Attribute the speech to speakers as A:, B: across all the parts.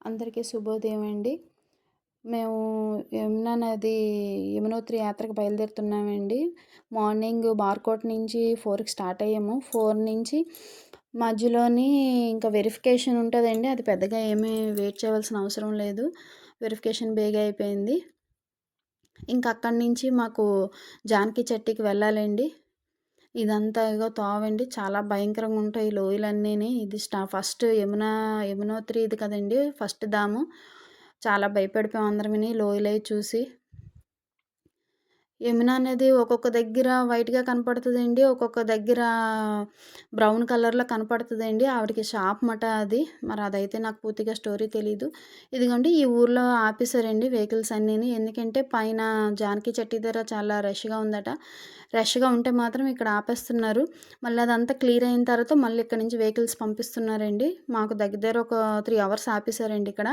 A: అందరికీ శుభోదయం అండి. మేము యమునా నది యమునోత్రి యాత్రకు బయలుదేరుతున్నామండి. మార్నింగ్ బార్కోట్ నుంచి ఫోర్కి స్టార్ట్ అయ్యాము. ఫోర్ నుంచి మధ్యలోని ఇంకా వెరిఫికేషన్ ఉంటుందండి. అది పెద్దగా ఏమీ వెయిట్ చేయవలసిన అవసరం లేదు. వెరిఫికేషన్ బేగా అయిపోయింది. ఇంకా అక్కడి నుంచి మాకు జానకి చెట్టుకి వెళ్ళాలండి. ఇదంతా ఇగో తోవండి. చాలా భయంకరంగా ఉంటాయి లోయలన్నీని. ఇది స్టా ఫస్ట్ యమునా యమునోత్రి ఇది కదండి ఫస్ట్ దాము చాలా భయపడిపోయాం అందరం లోయలై చూసి. యమున అనేది ఒక్కొక్క దగ్గర వైట్గా కనపడుతుందండి. ఒక్కొక్క దగ్గర బ్రౌన్ కలర్లో కనపడుతుందండి. ఆవిడకి షాప్ మట అది. మరి అదైతే నాకు పూర్తిగా స్టోరీ తెలీదు. ఇదిగోండి ఈ ఊర్లో ఆపేశారండి వెహికల్స్ అన్నీని. ఎందుకంటే పైన జానకి చెట్టి దగ్గర చాలా రష్గా ఉందట. రష్గా ఉంటే మాత్రం ఇక్కడ ఆపేస్తున్నారు. మళ్ళీ అదంతా క్లియర్ అయిన తర్వాత మళ్ళీ ఇక్కడ నుంచి వెహికల్స్ పంపిస్తున్నారండి. మాకు దగ్గర ఒక త్రీ అవర్స్ ఆపేశారండి ఇక్కడ.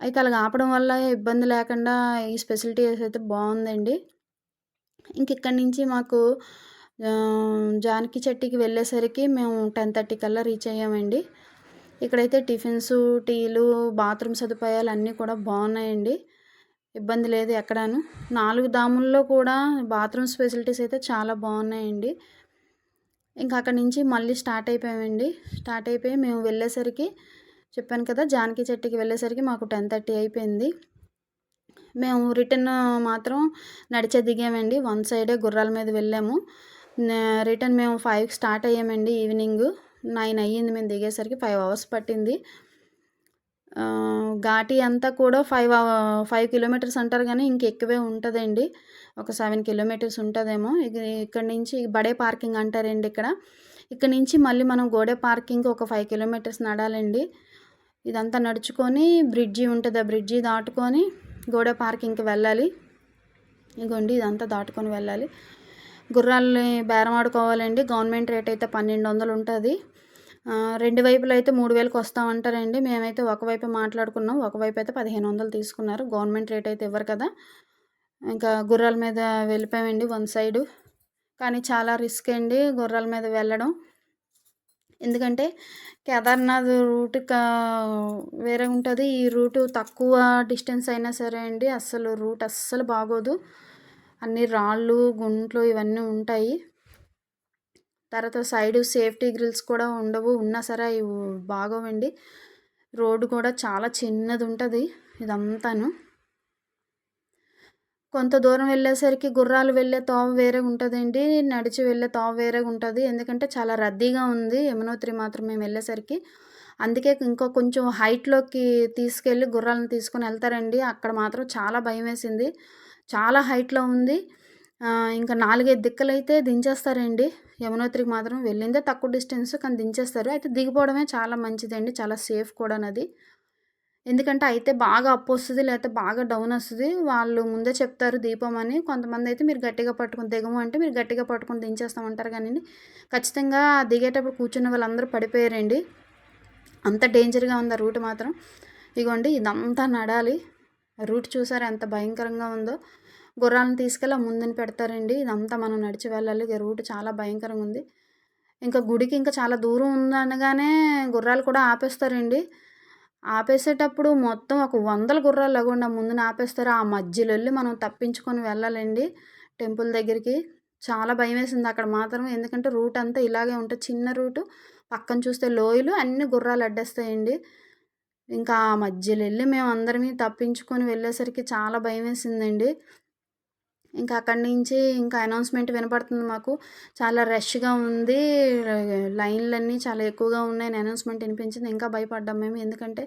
A: అయితే అలాగ ఆపడం వల్ల ఇబ్బంది లేకుండా ఈ స్పెసిలిటీస్ అయితే బాగుందండి. ఇంకిక్కడి నుంచి మాకు జానకి చెట్టుకి వెళ్ళేసరికి మేము టెన్ థర్టీ కల్లా రీచ్ అయ్యామండి. ఇక్కడైతే టిఫిన్స్ టీలు బాత్రూమ్ సదుపాయాలు అన్నీ కూడా బాగున్నాయండి. ఇబ్బంది లేదు ఎక్కడాను. నాలుగు దాముల్లో కూడా బాత్రూమ్స్ ఫెసిలిటీస్ అయితే చాలా బాగున్నాయండి. ఇంకా అక్కడి నుంచి మళ్ళీ స్టార్ట్ అయిపోయామండి. స్టార్ట్ అయిపోయి మేము వెళ్ళేసరికి చెప్పాను కదా జానకి చెట్టుకి వెళ్ళేసరికి మాకు టెన్ థర్టీ అయిపోయింది. మేము రిటర్న్ మాత్రం నడిచే దిగామండి. వన్ సైడే గుర్రాల మీద వెళ్ళాము. రిటర్న్ మేము ఫైవ్కి స్టార్ట్ అయ్యామండి ఈవినింగ్. నైన్ అయ్యింది మేము దిగేసరికి ఫైవ్ అవర్స్ పట్టింది. ఘాటి అంతా కూడా ఫైవ్ ఫైవ్ కిలోమీటర్స్ అంటారు కానీ ఇంకెక్కువే ఉంటుందండి. ఒక సెవెన్ కిలోమీటర్స్ ఉంటుందేమో. ఇక్కడ నుంచి బడే పార్కింగ్ అంటారండి ఇక్కడ. ఇక్కడ నుంచి మళ్ళీ మనం గోడే పార్కింగ్ ఒక ఫైవ్ కిలోమీటర్స్ నడాలండి. ఇదంతా నడుచుకొని బ్రిడ్జి ఉంటుంది. ఆ బ్రిడ్జి దాటుకొని గోడ పార్కింగ్కి వెళ్ళాలి. ఇగోండి ఇదంతా దాటుకొని వెళ్ళాలి. గుర్రాలని బేరం ఆడుకోవాలండి. గవర్నమెంట్ రేట్ అయితే పన్నెండు వందలు ఉంటుంది రెండు వైపులు అయితే మూడు వేలకు వస్తామంటారండి. మేమైతే ఒకవైపు మాట్లాడుకున్నాం ఒకవైపు అయితే పదిహేను వందలు తీసుకున్నారు. గవర్నమెంట్ రేట్ అయితే ఇవ్వరు కదా. ఇంకా గుర్రాల మీద వెళ్ళిపోయామండి వన్ సైడు. కానీ చాలా రిస్క్ అండి గుర్రాల మీద వెళ్ళడం. ఎందుకంటే కేదార్నాథ్ రూట్ వేరే ఉంటుంది. ఈ రూటు తక్కువ డిస్టెన్స్ అయినా సరే అండి అస్సలు రూట్ అస్సలు బాగోదు. అన్ని రాళ్ళు గుంట్లు ఇవన్నీ ఉంటాయి. తర్వాత సైడ్ సేఫ్టీ గ్రిల్స్ కూడా ఉండవు. ఉన్నా సరే అవి బాగోవండి. రోడ్డు కూడా చాలా చిన్నది ఉంటుంది ఇదంతాను. కొంత దూరం వెళ్ళేసరికి గుర్రాలు వెళ్ళే తోవ వేరే ఉంటుందండి. నడిచి వెళ్ళే తోవ వేరే ఉంటుంది. ఎందుకంటే చాలా రద్దీగా ఉంది. యమునోత్రి మాత్రం మేము వెళ్ళేసరికి. అందుకే ఇంకో కొంచెం హైట్లోకి తీసుకెళ్ళి గుర్రాలను తీసుకొని వెళ్తారండి. అక్కడ మాత్రం చాలా భయం వేసింది. చాలా హైట్లో ఉంది. ఇంకా నాలుగైదు దిక్కలు అయితే దించేస్తారండి. యమునోత్రికి మాత్రం వెళ్ళిందే తక్కువ డిస్టెన్స్ కానీ దించేస్తారు. అయితే దిగిపోవడమే చాలా మంచిదండి. చాలా సేఫ్ కూడా అది ఎందుకంటే అయితే బాగా అప్ వస్తుంది లేకపోతే బాగా డౌన్ వస్తుంది. వాళ్ళు ముందే చెప్తారు దీపం అని. కొంతమంది అయితే మీరు గట్టిగా పట్టుకుని దిగము అంటే మీరు గట్టిగా పట్టుకుని దించేస్తామంటారు కానీ ఖచ్చితంగా దిగేటప్పుడు కూర్చున్న వాళ్ళందరూ పడిపోయారండి. అంత డేంజర్గా ఉంది ఆ రూట్ మాత్రం. ఇగోండి ఇదంతా నడాలి. రూట్ చూసారు ఎంత భయంకరంగా ఉందో. గుర్రాలను తీసుకెళ్ళి ముందుని పెడతారండి. ఇదంతా మనం నడిచి వెళ్ళాలి. రూట్ చాలా భయంకరంగా ఉంది. ఇంకా గుడికి ఇంకా చాలా దూరం ఉందనగానే గుర్రాలు కూడా ఆపేస్తారండి. ఆపేసేటప్పుడు మొత్తం ఒక వందల గుర్రాలు లేకుండా ముందున ఆపేస్తారు ఆ మధ్యలో వెళ్ళి మనం తప్పించుకొని వెళ్ళాలండి టెంపుల్ దగ్గరికి. చాలా భయం వేసింది అక్కడ మాత్రం ఎందుకంటే రూట్ అంతా ఇలాగే ఉంటుంది చిన్న రూటు పక్కన చూస్తే లోయలు అన్ని గుర్రాలు అడ్డేస్తాయండి. ఇంకా ఆ మధ్యలో వెళ్ళి మేము అందరమీ తప్పించుకొని వెళ్ళేసరికి చాలా భయం వేసిందండి ఇంకా అక్కడి నుంచి ఇంకా అనౌన్స్మెంట్ వినపడుతుంది మాకు. చాలా రష్గా ఉంది. లైన్లన్నీ చాలా ఎక్కువగా ఉన్నాయని అనౌన్స్మెంట్ వినిపించింది. ఇంకా భయపడ్డాం మేము. ఎందుకంటే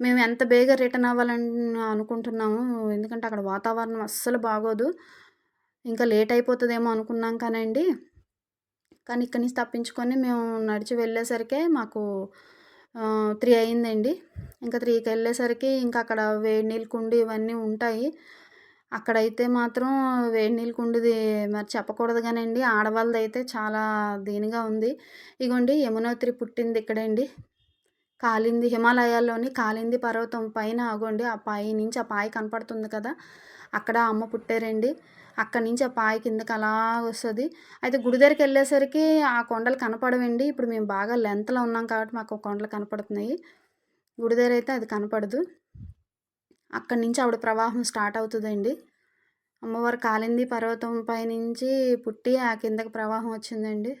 A: మేము ఎంత బేగా రిటర్న్ అవ్వాలని అనుకుంటున్నాము ఎందుకంటే అక్కడ వాతావరణం అస్సలు బాగోదు. ఇంకా లేట్ అయిపోతుందేమో అనుకున్నాం కానండి. కానీ ఇక్కడి నుంచి తప్పించుకొని మేము నడిచి వెళ్ళేసరికే మాకు త్రీ అయిందండి. ఇంకా త్రీకి వెళ్ళేసరికి ఇంకా అక్కడ వేడి నీళ్ళు కుండి ఇవన్నీ ఉంటాయి. అక్కడైతే మాత్రం వేడి నీళ్ళు కుండిది మరి చెప్పకూడదు కానండి ఆడవాళ్ళది అయితే చాలా దీనిగా ఉంది. ఇగోండి యమునోత్రి పుట్టింది ఇక్కడండి. కాలింది హిమాలయాల్లోని కాలింది పర్వతం పైన ఆగోండి ఆ పై నుంచి ఆ పాయ కనపడుతుంది కదా అక్కడ అమ్మ పుట్టారండి. అక్కడి నుంచి ఆ పాయ కిందకి అలా వస్తుంది. అయితే గుడి దగ్గరికి వెళ్ళేసరికి ఆ కొండలు కనపడవండి. ఇప్పుడు మేము బాగా లెంత్లో ఉన్నాం కాబట్టి మాకు కొండలు కనపడుతున్నాయి. గుడి దగ్గర అయితే అది కనపడదు. అక్కడి నుంచి ఆవిడ ప్రవాహం స్టార్ట్ అవుతుందండి. అమ్మవారు కాలింది పర్వతం పైనుంచి పుట్టి ఆ కిందకి ప్రవాహం వచ్చిందండి.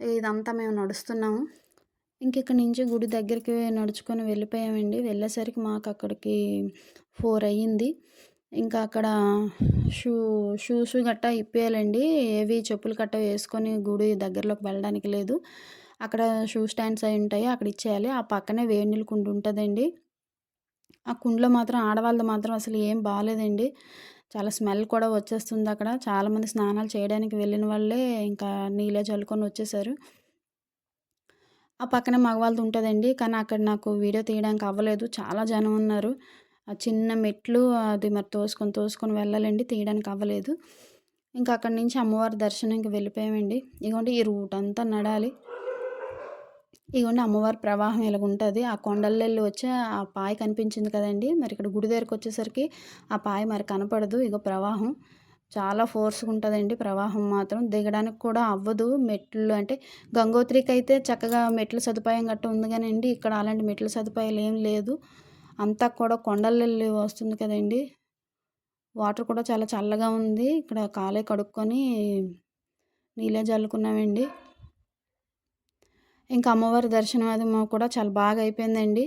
A: ఇదంతా మేము నడుస్తున్నాము. ఇంక ఇక్కడ నుంచి గుడి దగ్గరికి నడుచుకొని వెళ్ళిపోయామండి. వెళ్ళేసరికి మాకు అక్కడికి ఫోర్ అయ్యింది. ఇంకా అక్కడ షూ షూస్ గట్టా ఇప్పేయాలండి. ఏవి చెప్పులు గట్టా వేసుకొని గుడి దగ్గరలోకి వెళ్ళడానికి లేదు. అక్కడ షూ స్టాండ్స్ అవి ఉంటాయి. అక్కడ ఇచ్చేయాలి. ఆ పక్కనే వేడి నీళ్ళు కుండ ఉంటుందండి. ఆ కుండలో మాత్రం ఆడవాళ్ళది మాత్రం అసలు ఏం బాగాలేదండి చాలా స్మెల్ కూడా వచ్చేస్తుంది అక్కడ. చాలామంది స్నానాలు చేయడానికి వెళ్ళిన వాళ్ళే ఇంకా నీళ్ళే చల్లుకొని వచ్చేసారు. ఆ పక్కన మగవాళ్ళది ఉంటుందండి. కానీ అక్కడ నాకు వీడియో తీయడానికి అవ్వలేదు. చాలా జనం ఉన్నారు. ఆ చిన్న మెట్లు అది మరి తోసుకొని తోసుకొని వెళ్ళాలండి. తీయడానికి అవ్వలేదు. ఇంకా అక్కడి నుంచి అమ్మవారి దర్శనంకి వెళ్ళిపోయామండి. ఇదిగోండి ఈ రూట్ అంతా నడాలి. ఇదిగోండి అమ్మవారి ప్రవాహం ఇలాగ ఉంటుంది ఆ కొండలెళ్ళి వచ్చి ఆ పాయ కనిపించింది కదండి. మరి ఇక్కడ గుడి దగ్గరికి వచ్చేసరికి ఆ పాయ మరి కనపడదు. ఇగో ప్రవాహం చాలా ఫోర్స్గా ఉంటుందండి. ప్రవాహం మాత్రం దిగడానికి కూడా అవ్వదు. మెట్లు అంటే గంగోత్రికి అయితే చక్కగా మెట్ల సదుపాయం గట్ట ఉంది కానండి. ఇక్కడ అలాంటి మెట్ల సదుపాయాలు ఏం లేదు. అంతా కూడా కొండలెళ్ళి వస్తుంది కదండి. వాటర్ కూడా చాలా చల్లగా ఉంది. ఇక్కడ కాలే కడుక్కొని నీళ్ళే చల్లుకున్నామండి ఇంకా అమ్మవారి దర్శనం అది కూడా చాలా బాగా అయిపోయిందండి.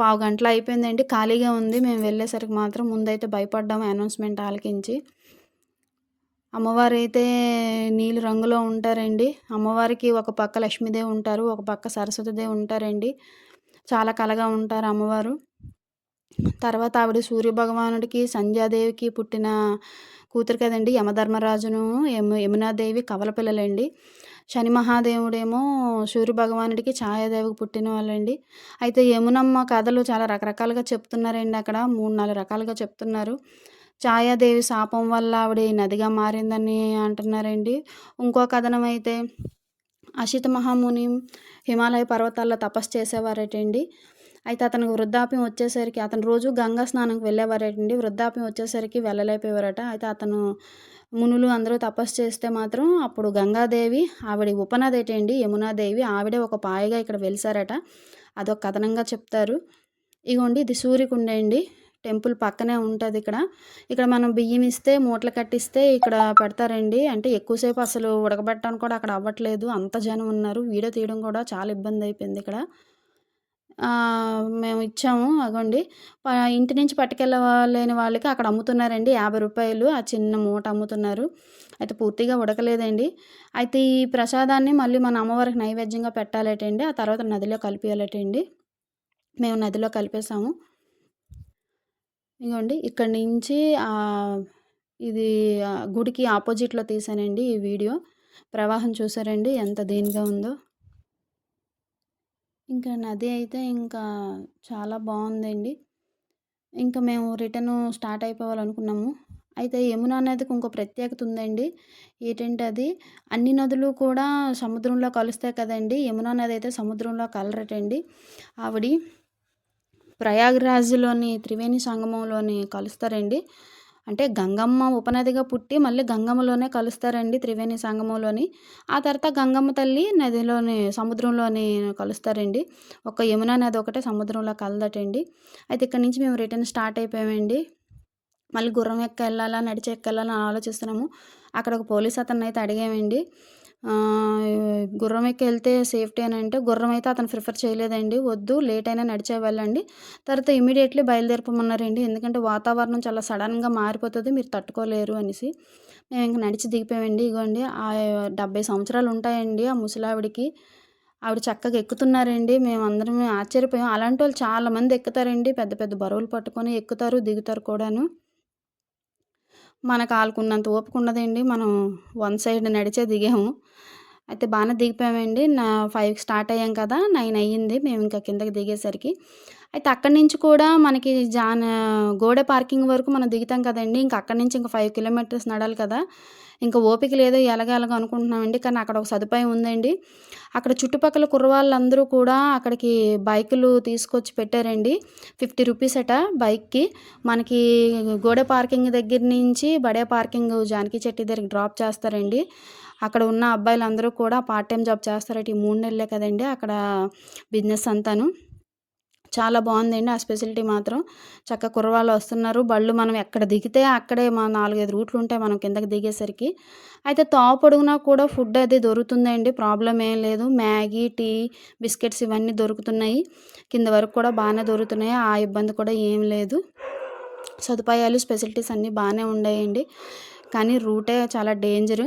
A: పావు గంటల అయిపోయిందండి. ఖాళీగా ఉంది. మేము వెళ్ళేసరికి మాత్రం ముందైతే భయపడ్డాము అనౌన్స్మెంట్ ఆలకించి. అమ్మవారు అయితే నీలి రంగులో ఉంటారండి. అమ్మవారికి ఒక పక్క లక్ష్మీదేవి ఉంటారు ఒక పక్క సరస్వతిదేవి ఉంటారండి. చాలా కలగా ఉంటారు అమ్మవారు. తర్వాత ఆవిడ సూర్యభగవానుడికి సంధ్యాదేవికి పుట్టిన కూతురు కదండి యమధర్మరాజును యము యమునాదేవి కవల పిల్లలండి. శని మహాదేవుడేమో సూర్య భగవానుడికి ఛాయాదేవికి పుట్టిన వాళ్ళండి. అయితే యమునమ్మ కథలు చాలా రకరకాలుగా చెప్తున్నారండి అక్కడ. మూడు నాలుగు రకాలుగా చెప్తున్నారు. ఛాయాదేవి శాపం వల్ల ఆవిడ నదిగా మారిందని అంటున్నారండి. ఇంకో కథనం అయితే అశిత మహాముని హిమాలయ పర్వతాల్లో తపస్సు చేసేవారటండి. అయితే అతనికి వృద్ధాప్యం వచ్చేసరికి అతను రోజు గంగా స్నానంకి వెళ్ళేవారటండి. వృద్ధాప్యం వచ్చేసరికి వెళ్ళలేకపోయేవారట. అయితే అతను మునులు అందరూ తపస్సు చేస్తే మాత్రం అప్పుడు గంగాదేవి ఆవిడ ఉపనది ఏంటండి యమునాదేవి ఆవిడే ఒక పాయగా ఇక్కడ వెలిసారట. అదొక కథనంగా చెప్తారు. ఇగోండి ఇది సూర్యకుండ అండి టెంపుల్ పక్కనే ఉంటుంది ఇక్కడ. ఇక్కడ మనం బియ్యం ఇస్తే మూటలు కట్టిస్తే ఇక్కడ పెడతారండి. అంటే ఎక్కువసేపు అసలు ఉడకబెట్టడానికి కూడా అక్కడ అవ్వట్లేదు. అంత జనం ఉన్నారు. వీడియో తీయడం కూడా చాలా ఇబ్బంది అయిపోయింది ఇక్కడ. మేము ఇచ్చాము. అగోండి. ఇంటి నుంచి పట్టుకెళ్ళలేని వాళ్ళకి అక్కడ అమ్ముతున్నారండి. యాభై రూపాయలు ఆ చిన్న మూట అమ్ముతున్నారు. అయితే పూర్తిగా ఉడకలేదండి. అయితే ఈ ప్రసాదాన్ని మళ్ళీ మన అమ్మవారికి నైవేద్యంగా పెట్టాలటండి. ఆ తర్వాత నదిలో కలిపేయాలటండి. మేము నదిలో కలిపేసాము. ఇగోండి. ఇక్కడి నుంచి ఇది గుడికి ఆపోజిట్లో తీసానండి ఈ వీడియో. ప్రవాహం చూసారండి? ఎంత దేనిగా ఉందో. ఇంకా నది అయితే ఇంకా చాలా బాగుందండి. ఇంకా మేము రిటర్న్ స్టార్ట్ అయిపోవాలనుకున్నాము. అయితే యమున నదికి ఇంకో ప్రత్యేకత ఉందండి. ఏంటంటే అది అన్ని నదులు కూడా సముద్రంలో కలుస్తాయి కదండి. యమునా నది అయితే సముద్రంలో కలరటండి. ఆవిడ ప్రయాగ్రాజ్లోని త్రివేణి సంగమంలోని కలుస్తారండి. అంటే గంగమ్మ ఉపనదిగా పుట్టి మళ్ళీ గంగమ్మలోనే కలుస్తారండి త్రివేణి సంగమంలోని. ఆ తర్వాత గంగమ్మ తల్లి నదిలోని సముద్రంలోని కలుస్తారండి. ఒక యమునా నది ఒకటే సముద్రంలో కలదటండి. అయితే ఇక్కడ నుంచి మేము రిటర్న్ స్టార్ట్ అయిపోయామండి. మళ్ళీ గుర్రం ఎక్క వెళ్ళాలా నడిచి ఎక్కెళ్ళాలని ఆలోచిస్తున్నాము. అక్కడ ఒక పోలీస్ అతన్ని అయితే అడిగామండి. గుర్రం ఎక్కి వెళ్తే సేఫ్టీ అని అంటే గుర్రం అయితే అతను ప్రిఫర్ చేయలేదండి వద్దు లేట్ అయినా నడిచే వెళ్ళండి. తర్వాత ఇమీడియట్లీ బయలుదేరిపోమన్నారండి ఎందుకంటే వాతావరణం చాలా సడన్గా మారిపోతుంది మీరు తట్టుకోలేరు అనేసి. మేము ఇంక నడిచి దిగిపోయామండి ఇగోండి ఆ డెబ్బై సంవత్సరాలు ఉంటాయండి ఆ ముసలావిడికి. ఆవిడ చక్కగా ఎక్కుతున్నారండి మేము అందరం ఆశ్చర్యపోయాం. అలాంటి వాళ్ళు చాలామంది ఎక్కుతారండి పెద్ద పెద్ద బరువులు పట్టుకొని ఎక్కుతారు దిగుతారు కూడాను. మనకు ఆలుకున్నంత ఓపిక ఉండదండి. మనం వన్ సైడ్ నడిచే దిగాము. అయితే బాగానే దిగిపోయామండి. నా ఫైవ్కి స్టార్ట్ అయ్యాం కదా నైన్ అయ్యింది. మేము ఇంకా కిందకి దిగేసరికి. అయితే అక్కడి నుంచి కూడా మనకి జాన్ గోడ పార్కింగ్ వరకు మనం దిగుతాం కదండి. ఇంకా అక్కడి నుంచి ఇంకా ఫైవ్ కిలోమీటర్స్ నడాలి కదా. ఇంకా ఓపిక లేదు ఎలాగెలాగ అనుకుంటున్నామండి. కానీ అక్కడ ఒక సదుపాయం ఉందండి. అక్కడ చుట్టుపక్కల కుర్రవాళ్ళందరూ కూడా అక్కడికి బైకులు తీసుకొచ్చి పెట్టారండి. ఫిఫ్టీ రూపీస్ అట బైక్కి. మనకి గోడ పార్కింగ్ దగ్గర నుంచి బడే పార్కింగ్ జానకి చెట్టి దగ్గరికి డ్రాప్ చేస్తారండి. అక్కడ ఉన్న అబ్బాయిలు అందరూ కూడా పార్ట్ టైం జాబ్ చేస్తారట ఈ మూడు నెలలే కదండి అక్కడ బిజినెస్ అంతాను. చాలా బాగుందండి ఆ స్పెషాలిటీ మాత్రం. చక్క కుర్రవాళ్ళు వస్తున్నారు. బళ్ళు మనం ఎక్కడ దిగితే అక్కడే మా నాలుగైదు రూట్లు ఉంటాయి మనం కిందకి దిగేసరికి. అయితే తావు కూడా ఫుడ్ అది దొరుకుతుందండి. ప్రాబ్లం ఏం లేదు. మ్యాగీ టీ బిస్కెట్స్ ఇవన్నీ దొరుకుతున్నాయి. కింద వరకు కూడా బాగానే దొరుకుతున్నాయి. ఆ ఇబ్బంది కూడా ఏం లేదు. సదుపాయాలు స్పెషాలిటీస్ అన్నీ బాగానే ఉన్నాయండి కానీ రూటే చాలా డేంజరు